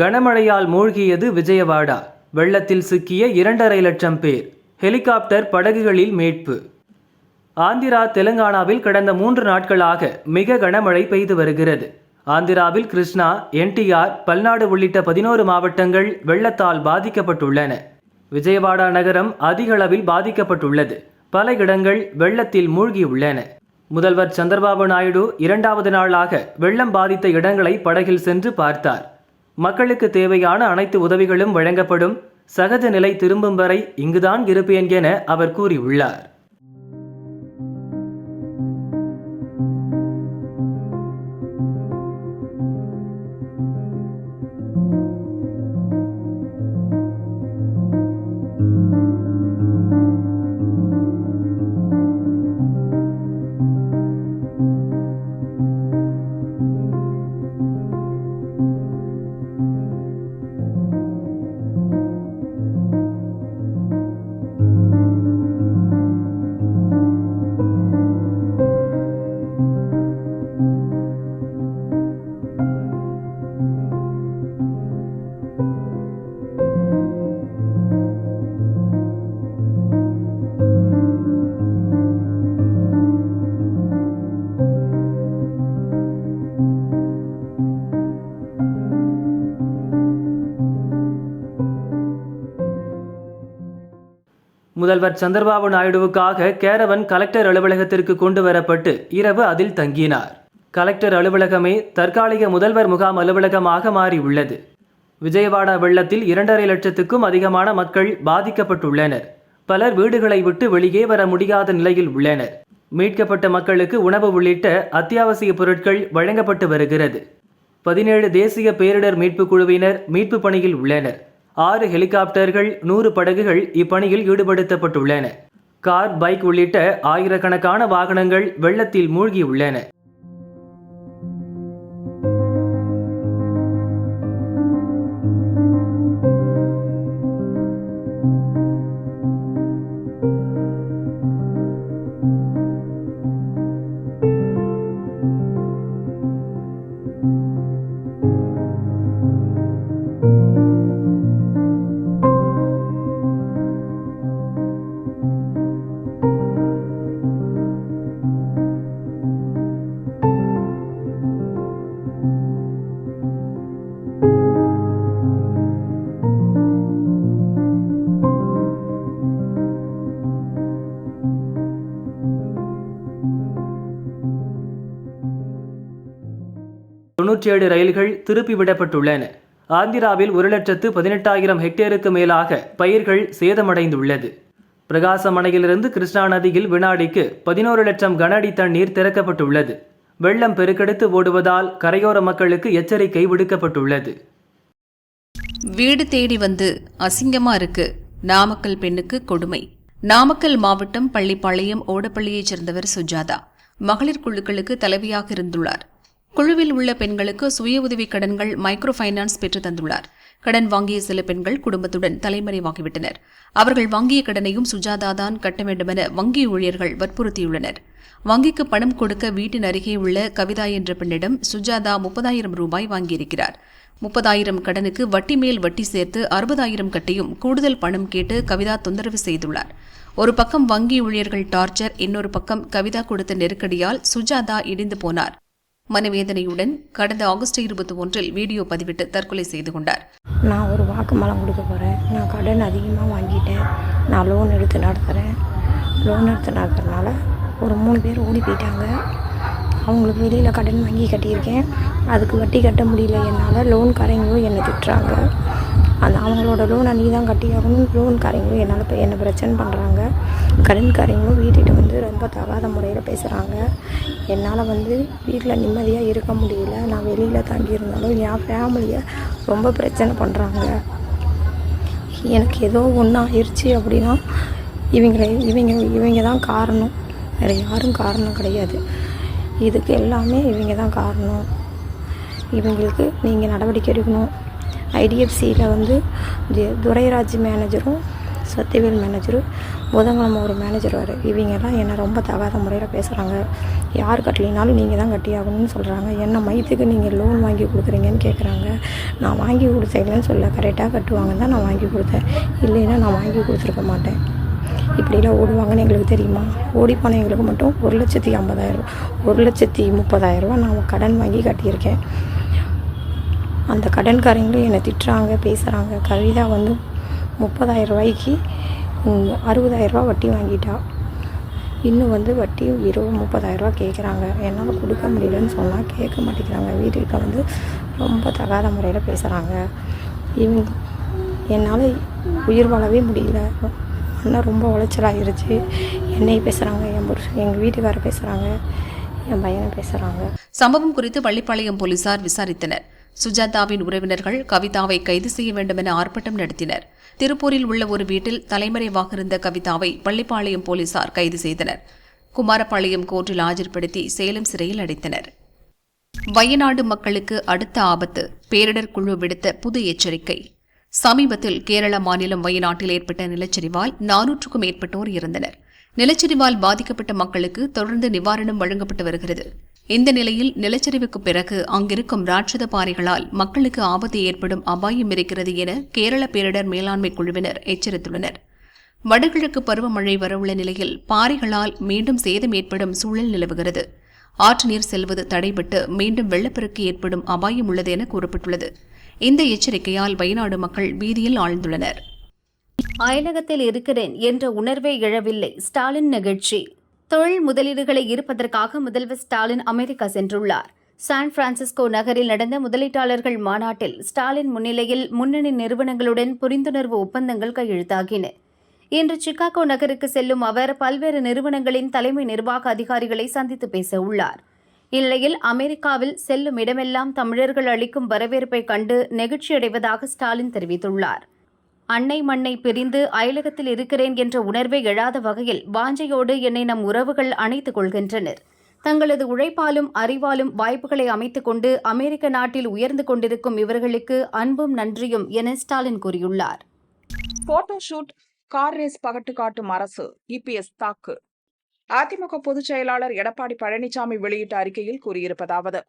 கனமழையால் மூழ்கியது விஜயவாடா. வெள்ளத்தில் சிக்கிய இரண்டரை லட்சம் பேர். ஹெலிகாப்டர் படகுகளில் மீட்பு. ஆந்திரா தெலுங்கானாவில் கடந்த மூன்று நாட்களாக மிக கனமழை பெய்து வருகிறது. ஆந்திராவில் கிருஷ்ணா என்டிஆர் பல்நாடு உள்ளிட்ட பதினோரு மாவட்டங்கள் வெள்ளத்தால் பாதிக்கப்பட்டுள்ளன. விஜயவாடா நகரம் அதிகளவில் பாதிக்கப்பட்டுள்ளது. பல இடங்கள் வெள்ளத்தில் மூழ்கியுள்ளன. முதல்வர் சந்திரபாபு நாயுடு இரண்டாவது நாளாக வெள்ளம் பாதித்த இடங்களை படகில் சென்று பார்த்தார். மக்களுக்கு தேவையான அனைத்து உதவிகளும் வழங்கப்படும் சகஜ நிலை திரும்பும் வரை இங்குதான் இருப்பேன் என அவர் கூறியுள்ளார். முதல்வர் சந்திரபாபு நாயுடுவுக்காக கேரவன் கலெக்டர் அலுவலகத்திற்கு கொண்டு வரப்பட்டு இரவு அதில் தங்கினார். கலெக்டர் அலுவலகமே தற்காலிக முதல்வர் முகாம் அலுவலகமாக மாறியுள்ளது விஜயவாடா வெள்ளத்தில் இரண்டரை லட்சத்துக்கும் அதிகமான மக்கள் பாதிக்கப்பட்டுள்ளனர். பலர் வீடுகளை விட்டு வெளியே வர முடியாத நிலையில் உள்ளனர். மீட்கப்பட்ட மக்களுக்கு உணவு உள்ளிட்ட அத்தியாவசிய பொருட்கள் வழங்கப்பட்டு வருகிறது. பதினேழு தேசிய பேரிடர் மீட்புக் குழுவினர் மீட்பு பணியில் உள்ளனர். ஆறு ஹெலிகாப்டர்கள் நூறு படகுகள் இப்பணியில் ஈடுபடுத்தப்பட்டுள்ளன. கார் பைக் உள்ளிட்ட ஆயிரக்கணக்கான வாகனங்கள் வெள்ளத்தில் மூழ்கியுள்ளன. தொன்னூற்றி ஏழு ரயில்கள் திருப்பி விடப்பட்டுள்ளன. ஆந்திராவில் ஒரு லட்சத்து பதினெட்டாயிரம் ஹெக்டேருக்கு மேலாக பயிர்கள் சேதமடைந்துள்ளது. பிரகாசமனையிலிருந்து கிருஷ்ணா நதியில் வினாடிக்கு பதினோரு லட்சம் கனஅடி தண்ணீர் திறக்கப்பட்டுள்ளது. வெள்ளம் பெருக்கெடுத்து ஓடுவதால் கரையோர மக்களுக்கு எச்சரிக்கை விடுக்கப்பட்டுள்ளது. வீடு தேடி வந்து அசிங்கமா இருக்கு. நாமக்கல் பெண்ணுக்கு கொடுமை. நாமக்கல் மாவட்டம் பள்ளிப்பாளையம் ஓடப்பள்ளியைச் சேர்ந்தவர் சுஜாதா. மகளிர் குழுக்களுக்கு தலைவியாக இருந்துள்ளார். குழுவில் உள்ள பெண்களுக்கு சுய உதவி கடன்கள் மைக்ரோ ஃபைனான்ஸ் பெற்று தந்துள்ளார். கடன் வாங்கிய சில பெண்கள் குடும்பத்துடன் தலைமறைவாகிவிட்டனர். அவர்கள் வாங்கிய கடனையும் சுஜாதா தான் கட்ட வேண்டுமென வங்கி ஊழியர்கள் வற்புறுத்தியுள்ளனர். வங்கிக்கு பணம் கொடுக்க வீட்டின் அருகே உள்ள கவிதா என்ற பெண்ணிடம் சுஜாதா முப்பதாயிரம் ரூபாய் வாங்கியிருக்கிறார். முப்பதாயிரம் கடனுக்கு வட்டி மேல் வட்டி சேர்த்து அறுபதாயிரம் கட்டியும் கூடுதல் பணம் கேட்டு கவிதா தொந்தரவு செய்துள்ளார். ஒரு பக்கம் வங்கி ஊழியர்கள் டார்ச்சர் இன்னொரு பக்கம் கவிதா கொடுத்த நெருக்கடியால் சுஜாதா இடிந்து போனார். மனவேதனையுடன் கடந்த ஆகஸ்ட் இருபத்தி ஒன்றில் வீடியோ பதிவிட்டு தற்கொலை செய்து கொண்டார். நான் ஒரு வாக்குமூலம் கொடுக்க போகிறேன் நான் கடன் அதிகமாக வாங்கிட்டேன். நான் லோன் எடுத்து நடத்துகிறேன் லோன் எடுத்து நடத்துறதுனால ஒரு மூணு பேர் ஓடி போயிட்டாங்க. அவங்களுக்கு வெளியில் கடன் வாங்கி கட்டியிருக்கேன். அதுக்கு வட்டி கட்ட முடியல. என்னால் லோன்காரங்களும் என்னை திட்டுறாங்க. அந்த அவங்களோட லோனை நீ தான் கட்டி ஆகணும் லோன்காரங்களும் என்னால் இப்போ என்ன பிரச்சனை பண்ணுறாங்க கடன்காரங்களும் வீட்டுகிட்ட வந்து ரொம்ப தகாத முறையில் பேசுகிறாங்க என்னால் வந்து வீட்டில் நிம்மதியாக இருக்க முடியல. நான் வெளியில் தங்கியிருந்தாலும் என் ஃபேமிலியை ரொம்ப பிரச்சனை பண்ணுறாங்க எனக்கு ஏதோ ஒன்று ஆயிடுச்சு அப்படின்னா இவங்களை இவங்க இவங்க தான் காரணம். வேறு யாரும் காரணம் கிடையாது. இதுக்கு எல்லாமே இவங்க தான் காரணம். இவங்களுக்கு நீங்கள் நடவடிக்கை எடுக்கணும். ஐடிஎஃப்சியில் வந்து துரைராஜ் மேனேஜரும் சத்தியவேல் மேனேஜரும் புதன்கிழமை ஒரு மேனேஜர் வர. இவங்கெல்லாம் என்னை ரொம்ப தகாத முறையில் பேசுகிறாங்க யார் கட்டலினாலும் நீங்கள் தான் கட்டியாகணும்னு சொல்கிறாங்க என்ன மைத்துக்கு நீங்கள் லோன் வாங்கி கொடுக்குறீங்கன்னு கேட்குறாங்க நான் வாங்கி கொடுத்தேன்னு சொல்ல கரெக்டாக கட்டுவாங்கன்னு தான் நான் வாங்கி கொடுத்தேன். இல்லைன்னா நான் வாங்கி கொடுத்துருக்க மாட்டேன். இப்படிலாம் ஓடுவாங்கன்னு எங்களுக்கு தெரியுமா? ஓடி போன எங்களுக்கு மட்டும் ஒரு லட்சத்தி ஐம்பதாயிரம் ஒரு லட்சத்தி முப்பதாயிரரூபா நான் கடன் வாங்கி கட்டியிருக்கேன். அந்த கடன்காரங்களும் என்னை திட்டுறாங்க பேசுகிறாங்க கவிதா வந்து முப்பதாயிரம் ரூபாய்க்கு அறுபதாயிரரூபா வட்டி வாங்கிட்டா. இன்னும் வந்து வட்டி இருபது முப்பதாயிரரூபா கேட்குறாங்க என்னால் கொடுக்க முடியலன்னு சொன்னால் கேட்க மாட்டேங்கிறாங்க. வீட்டுக்கிட்ட வந்து ரொம்ப தகாத முறையில் பேசுகிறாங்க இவங்க என்னால் உயிர் வாழவே முடியல. ஆனால் ரொம்ப உளைச்சலாகிருச்சு என்னை பேசுகிறாங்க என் புருஷன் எங்கள் வீட்டுக்காரர் பேசுகிறாங்க என் பையனை பேசுகிறாங்க சம்பவம் குறித்து பள்ளிப்பாளையம் போலீசார் விசாரித்தனர். சுஜாதாவின் உறவினர்கள் கவிதாவை கைது செய்ய வேண்டும் என ஆர்ப்பாட்டம் நடத்தினர். திருப்பூரில் உள்ள ஒரு வீட்டில் தலைமறைவாக இருந்த கவிதாவை பள்ளிப்பாளையம் போலீசார் கைது செய்தனர். குமாரபாளையம் கோர்ட்டில் ஆஜர்படுத்தி சேலம் சிறையில் அடைத்தனர். வயநாடு மக்களுக்கு அடுத்த ஆபத்து பேரிடர் குழு விடுத்த புது எச்சரிக்கை. சமீபத்தில் கேரள மாநிலம் வயநாட்டில் ஏற்பட்ட நிலச்சரிவால் நானூற்றுக்கும் மேற்பட்டோர் இறந்தனர். நிலச்சரிவால் பாதிக்கப்பட்ட மக்களுக்கு தொடர்ந்து நிவாரணம் வழங்கப்பட்டு வருகிறது. இந்த நிலையில் நிலச்சரிவுக்கு பிறகு அங்கிருக்கும் ராட்சத பாறைகளால் மக்களுக்கு ஆபத்து ஏற்படும் அபாயம் இருக்கிறது என கேரள பேரிடர் மேலாண்மை குழுவினர் எச்சரித்துள்ளனர். வடகிழக்கு பருவமழை வரவுள்ள நிலையில் பாறைகளால் மீண்டும் சேதம் ஏற்படும் சூழல் நிலவுகிறது. ஆற்று நீர் செல்வது தடைபட்டு மீண்டும் வெள்ளப்பெருக்கு ஏற்படும் அபாயம் உள்ளது என கூறப்பட்டுள்ளது. இந்த எச்சரிக்கையால் வயநாடு மக்கள் பீதியில் ஆழ்ந்துள்ளனர். அயலகத்தில் இருக்கிறேன் என்ற உணர்வே இழவில்லை ஸ்டாலின் நிகழ்ச்சி. தொழில் முதலீடுகளை ஈர்ப்பதற்காக முதல்வர் ஸ்டாலின் அமெரிக்கா சென்றுள்ளார். சான் பிரான்சிஸ்கோ நகரில் நடந்த முதலீட்டாளர்கள் மாநாட்டில் ஸ்டாலின் முன்னிலையில் முன்னணி நிறுவனங்களுடன் புரிந்துணர்வு ஒப்பந்தங்கள் கையெழுத்தாகின. இன்று சிகாகோ நகருக்கு செல்லும் அவர் பல்வேறு நிறுவனங்களின் தலைமை நிர்வாக அதிகாரிகளை சந்தித்து பேச உள்ளார். இந்நிலையில் அமெரிக்காவில் செல்லும் இடமெல்லாம் தமிழர்கள் அளிக்கும் வரவேற்பை கண்டு நெகிழ்ச்சியடைவதாக ஸ்டாலின் தெரிவித்துள்ளார். அன்னை மண்ணை பிரிந்து அயலகத்தில் இருக்கிறேன் என்ற உணர்வை எழாத வகையில் வாஞ்சையோடு என்னை நம் உறவுகள் அணைத்துக் கொள்கின்றனர். தங்களது உழைப்பாலும் அறிவாலும் வாய்ப்புகளை அமைத்துக் கொண்டு அமெரிக்க நாட்டில் உயர்ந்து கொண்டிருக்கும் இவர்களுக்கு அன்பும் நன்றியும் என ஸ்டாலின் கூறியுள்ளார். போட்டோஷூட் கார் ரேஸ் பகட்டு காட்டும் அரசு இபிஎஸ் தாக்கு. அதிமுக பொதுச் செயலாளர் எடப்பாடி பழனிசாமி வெளியிட்ட அறிக்கையில் கூறியிருப்பதாவது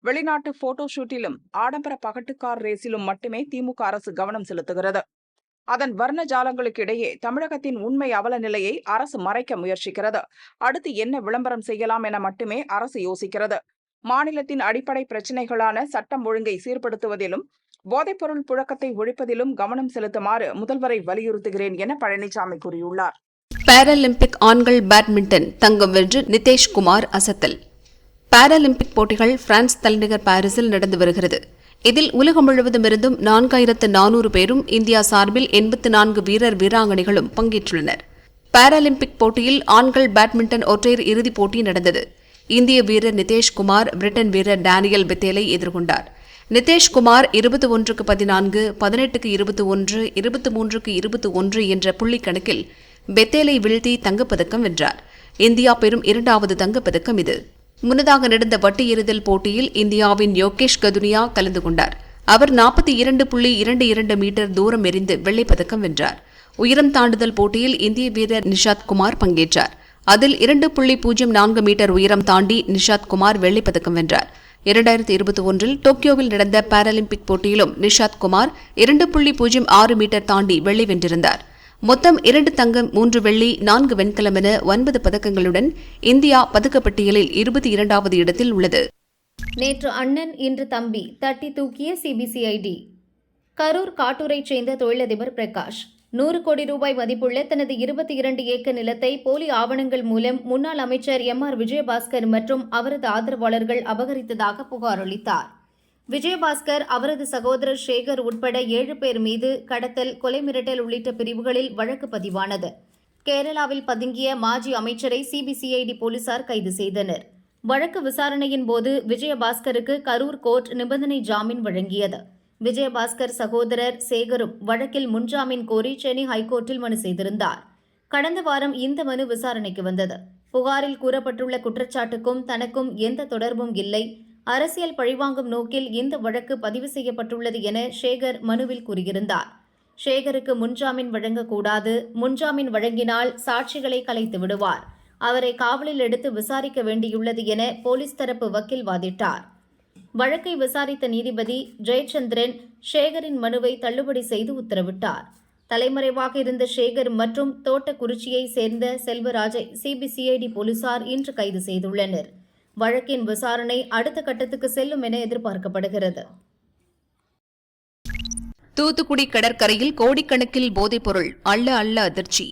வெளிநாட்டு போட்டோ ஷூட்டிலும் ஆடம்பர பகட்டு கார் ரேஸிலும் மட்டுமே திமுக அரசு கவனம் செலுத்துகிறது. அதன் வர்ண ஜாலங்களுக்கு இடையே தமிழகத்தின் உண்மை அவல நிலையை அரசு மறைக்க முயற்சிக்கிறது. அடுத்து என்ன விளம்பரம் செய்யலாம் என மட்டுமே அரசு யோசிக்கிறது. மாநிலத்தின் அடிப்படை பிரச்சினைகளான சட்டம் ஒழுங்கை சீர்படுத்துவதிலும் போதைப்பொருள் புழக்கத்தை ஒழிப்பதிலும் கவனம் செலுத்துமாறு முதல்வரை வலியுறுத்துகிறேன் என பழனிசாமி கூறியுள்ளார். பாராலிம்பிக் ஆண்கள் பேட்மிண்டன் தங்கம் வென்று நிதேஷ்குமார் அசத்தல். பாராலிம்பிக் போட்டிகள் பிரான்ஸ் தலைநகர் பாரிஸில் நடந்து வருகிறது. இதில் உலகம் முழுவதுமிருந்தும் நான்காயிரத்து நானூறு பேரும் இந்தியா சார்பில் எண்பத்து நான்கு வீரர் வீராங்கனைகளும் பங்கேற்றுள்ளனர். பாராலிம்பிக் போட்டியில் ஆண்கள் பேட்மிண்டன் ஒற்றையர் இறுதிப் போட்டி நடந்தது. இந்திய வீரர் நிதேஷ்குமார் பிரிட்டன் வீரர் டேனியல் பெத்தேலை எதிர்கொண்டார். நிதேஷ்குமார் இருபத்தி ஒன்றுக்கு பதினான்கு பதினெட்டுக்கு இருபத்தி ஒன்று இருபத்தி மூன்றுக்கு இருபத்தி ஒன்று என்ற புள்ளி கணக்கில் பெத்தேலை வீழ்த்தி தங்கப்பதக்கம் வென்றார். இந்தியா பெறும் இரண்டாவது தங்கப்பதக்கம் இது. முன்னதாக நடந்த வட்டு எறிதல் போட்டியில் இந்தியாவின் யோகேஷ் கதுனியா கலந்து கொண்டார். அவர் நாற்பத்தி இரண்டு புள்ளி இரண்டு இரண்டு மீட்டர் தூரம் எறிந்து வெள்ளைப்பதக்கம் வென்றார். உயரம் தாண்டுதல் போட்டியில் இந்திய வீரர் நிஷாத் குமார் பங்கேற்றார். அதில் இரண்டு புள்ளி பூஜ்ஜியம் நான்கு மீட்டர் உயரம் தாண்டி நிஷாத் குமார் வெள்ளைப்பதக்கம் வென்றார். இரண்டாயிரத்தி இருபத்தி ஒன்றில் டோக்கியோவில் நடந்த பாராலிம்பிக் போட்டியிலும் நிஷாத் குமார் இரண்டு புள்ளி பூஜ்ஜியம் ஆறு மீட்டர் தாண்டி வெள்ளி வென்றிருந்தார். மொத்தம் இரண்டு தங்கம் மூன்று வெள்ளி நான்கு வெண்கலம் என ஒன்பது பதக்கங்களுடன் இந்தியா பதக்கப்பட்டியலில் இருபத்தி இரண்டாவது இடத்தில் உள்ளது. நேற்று அண்ணன் இன்று தம்பி தட்டி தூக்கிய சிபிசிஐடி கரூர் காட்டூரைச் சேர்ந்த தொழிலதிபர் பிரகாஷ் நூறு கோடி ரூபாய் மதிப்புள்ள தனது இருபத்தி இரண்டு ஏக்கர் நிலத்தை போலி ஆவணங்கள் மூலம் முன்னாள் அமைச்சர் எம் ஆர் விஜயபாஸ்கர் மற்றும் அவரது ஆதரவாளர்கள் அபகரித்ததாக புகார் அளித்தார். விஜயபாஸ்கர் அவரது சகோதரர் சேகர் உட்பட ஏழு பேர் மீது கடத்தல் கொலை மிரட்டல் உள்ளிட்ட பிரிவுகளில் வழக்கு பதிவானது. கேரளாவில் பதுங்கிய மாஜி அமைச்சரை சிபிசிஐடி போலீசார் கைது செய்தனர். வழக்கு விசாரணையின் போது விஜயபாஸ்கருக்கு கரூர் கோர்ட் நிபந்தனை ஜாமீன் வழங்கியது. விஜயபாஸ்கர் சகோதரர் சேகரும் வழக்கில் முன்ஜாமீன் கோரி சென்னை ஹைகோர்ட்டில் மனு செய்திருந்தார். கடந்த வாரம் இந்த மனு விசாரணைக்கு வந்தது. புகாரில் கூறப்பட்டுள்ள குற்றச்சாட்டுக்கும் தனக்கும் எந்த தொடர்பும் இல்லை. அரசியல் பழிவாங்கும் நோக்கில் இந்த வழக்கு பதிவு செய்யப்பட்டுள்ளது என சேகர் மனுவில் கூறியிருந்தார். சேகருக்கு முன்ஜாமீன் வழங்கக்கூடாது முன்ஜாமீன் வழங்கினால் சாட்சிகளை கலைத்து விடுவார். அவரை காவலில் எடுத்து விசாரிக்க வேண்டியுள்ளது என போலீஸ் தரப்பு வக்கீல் வாதிட்டார். வழக்கை விசாரித்த நீதிபதி ஜெயச்சந்திரன் சேகரின் மனுவை தள்ளுபடி செய்து உத்தரவிட்டார். தலைமறைவாக இருந்த சேகர் மற்றும் தோட்டக்குறிச்சியை சேர்ந்த செல்வராஜை சிபிசிஐடி போலீசார் இன்று கைது செய்துள்ளனர். வழக்கின் விசாரணை அடுத்த கட்டத்துக்கு செல்லும் என எதிர்பார்க்கப்படுகிறது. தூத்துக்குடி கடற்கரையில் கோடிக்கணக்கில் போதைப்பொருள் அள்ள அள்ள அதிர்ச்சி.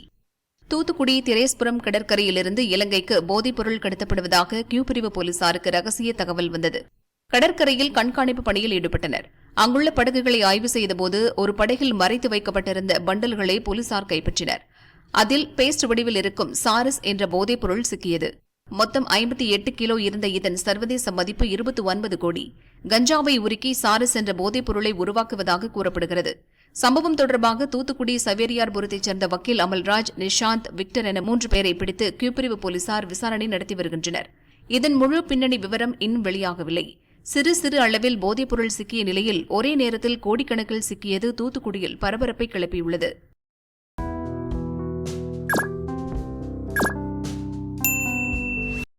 தூத்துக்குடி திரேஸ்புரம் கடற்கரையிலிருந்து இலங்கைக்கு போதைப்பொருள் கடத்தப்படுவதாக கியூ பிரிவு போலீசாருக்கு ரகசிய தகவல் வந்தது. கடற்கரையில் கண்காணிப்பு பணியில் ஈடுபட்டனர். அங்குள்ள படகுகளை ஆய்வு செய்தபோது ஒரு படகில் மறைத்து வைக்கப்பட்டிருந்த பண்டல்களை போலீசார் கைப்பற்றினர். அதில் பேஸ்ட் வடிவில் இருக்கும் சாரஸ் என்ற போதைப்பொருள் சிக்கியது. மொத்தம் ஐம்பத்தி எட்டு கிலோ இருந்த இதன் சர்வதேச மதிப்பு இருபத்தி ஒன்பது கோடி. கஞ்சாவை உருக்கி சாரஸ் என்ற போதைப் பொருளை உருவாக்குவதாக கூறப்படுகிறது. சம்பவம் தொடர்பாக தூத்துக்குடி சவேரியார்புரத்தைச் சேர்ந்த வக்கீல் அமல்ராஜ் நிஷாந்த் விக்டர் என மூன்று பேரை பிடித்து கியூப்பிரிவு போலீசார் விசாரணை நடத்தி வருகின்றனர். இதன் முழு பின்னணி விவரம் இன்னும் வெளியாகவில்லை. சிறு சிறு அளவில் போதைப்பொருள் சிக்கிய நிலையில் ஒரே நேரத்தில் கோடிக்கணக்கில் சிக்கியது தூத்துக்குடியில் பரபரப்பை கிளப்பியுள்ளது.